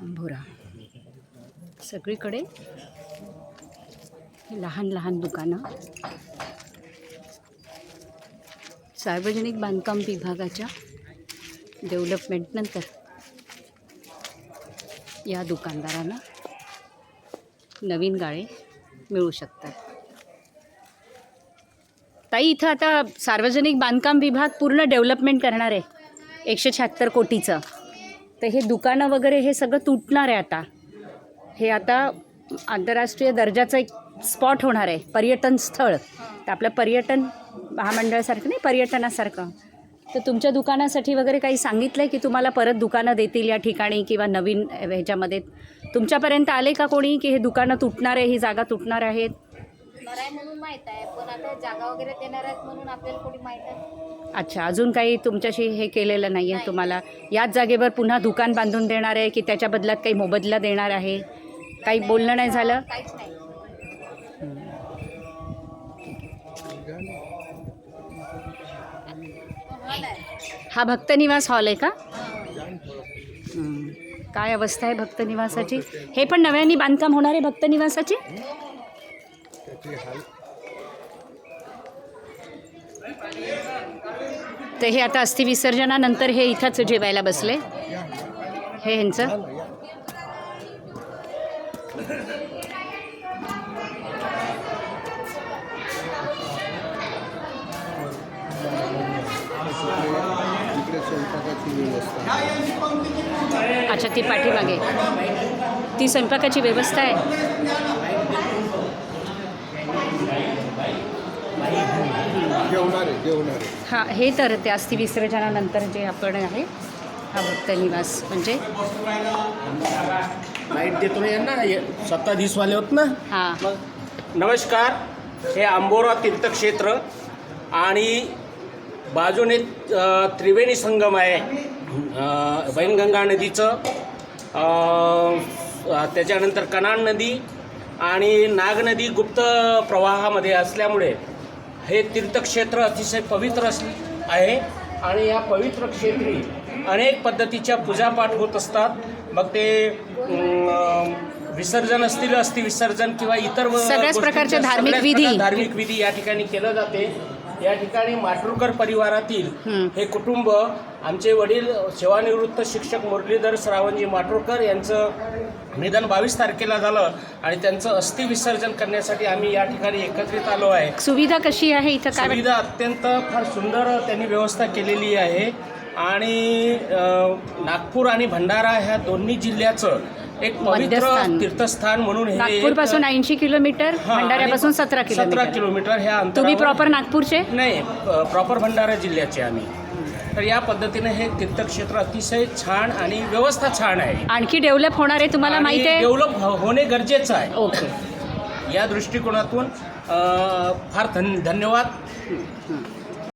अंभोरा सगळीकडे लहान लहान दुकानं. सार्वजनिक बांधकाम विभागाच्या डेव्हलपमेंटनंतर या दुकानदारांना नवीन गाळे मिळू शकतात. ताई इथं आता सार्वजनिक बांधकाम विभाग पूर्ण डेव्हलपमेंट करणार आहे एकशे शहात्तर कोटीचं. तर हे दुकानं वगैरे हे सगळं तुटणार आहे आता. हे आता आंतरराष्ट्रीय दर्जाचं एक स्पॉट होणार आहे पर्यटन स्थळ. तर आपलं पर्यटन महामंडळासारखं नाही पर्यटनासारखं. तर तुमच्या दुकानासाठी वगैरे काही सांगितलं आहे की तुम्हाला परत दुकानं देतील या ठिकाणी किंवा नवीन ह्याच्यामध्ये? तुमच्यापर्यंत आले का कोणी की हे दुकानं तुटणार आहे ही जागा तुटणार आहेत? आहे म्हणून माहीत आहे. पण आता जागा वगैरे देणार आहेत म्हणून आपल्याला कोणी माहीत आहे. अच्छा अजून काही तुमच्याशी हे केलेलं नाही आहे नाही. तुम्हाला? याच जागेवर पुन्हा दुकान बांधून देणार आहे की त्याच्या बदल्यात काही मोबदला देणार आहे? काही बोलणं नाही झालं? काहीच नाही. हॉल आहे. हा भक्तनिवास हॉल आहे का? हं. काय अवस्था आहे भक्तनिवासाची हे पण नव्याने बांधकाम होणार आहे भक्तनिवासाची तर हे आता अस्थि विसर्जनानंतर हे इथंच जेवायला बसले. हे ह्यांचं. अच्छा ती पाठीमागे. ती स्वयंपाकाची व्यवस्था आहे. हा हे तर ते अस्थि विसर्जनानंतर जे आपण आहे हा भक्तनिवास म्हणजे लाइट देतो ना यांना सत्ताधीशवाले होत ना. हा. नमस्कार हे आंबोरा तीर्थक्षेत्र आणि बाजूने त्रिवेणी संगम आहे. वैनगंगा नदीचं अ, त्याच्यानंतर कनान नदी आणि नाग नदी गुप्त प्रवाहामध्ये असल्यामुळे हे तीर्थक्षेत्र अतिशय पवित्र अस आहे. आणि या पवित्र क्षेत्री अनेक पद्धतीच्या पूजापाठ होत असतात. मग ते विसर्जन असतील अस्थि विसर्जन किंवा इतर सगळ्याच गोष्टींच्या प्रकारचे धार्मिक विधी. धार्मिक विधी या ठिकाणी केलं जाते. या ठिकाणी माटुरकर परिवारातील हं. कुटुंब आमचे वडील सेवानिवृत्त शिक्षक मुरलीधर श्रावणजी माटुरकर यांचं निधन बावीस तारखेला झालं आणि त्यांचं अस्थि विसर्जन करण्यासाठी आम्ही या ठिकाणी एकत्रित आलो आहे सुविधा कशी आहे इथं काय? सुविधा अत्यंत फार सुंदर त्यांनी व्यवस्था केलेली आहे आणि नागपूर आणि भंडारा ह्या दोन्ही जिल्ह्याचं एक पवित्र मध्यस्थान. तीर्थस्थान म्हणून हे नागपूर एक- पासून ऐंशी किलोमीटर हा, भंडाऱ्यापासून सतरा सतरा किलोमीटर. किलोमीटर ह्या अंतरावर तुम्ही प्रॉपर नागपूरचे? नाही प्रॉपर भंडारा जिल्ह्याचे आम्ही. तर या पद्धतीने हे तीर्थक्षेत्र अतिशय छान आणि व्यवस्था छान आहे. आणखी डेव्हलप होणार आहे तुम्हाला माहिती आहे? डेव्हलप होणे गरजेचं आहे. ओके. या दृष्टिकोनातून अ, फार धन धन्यवाद.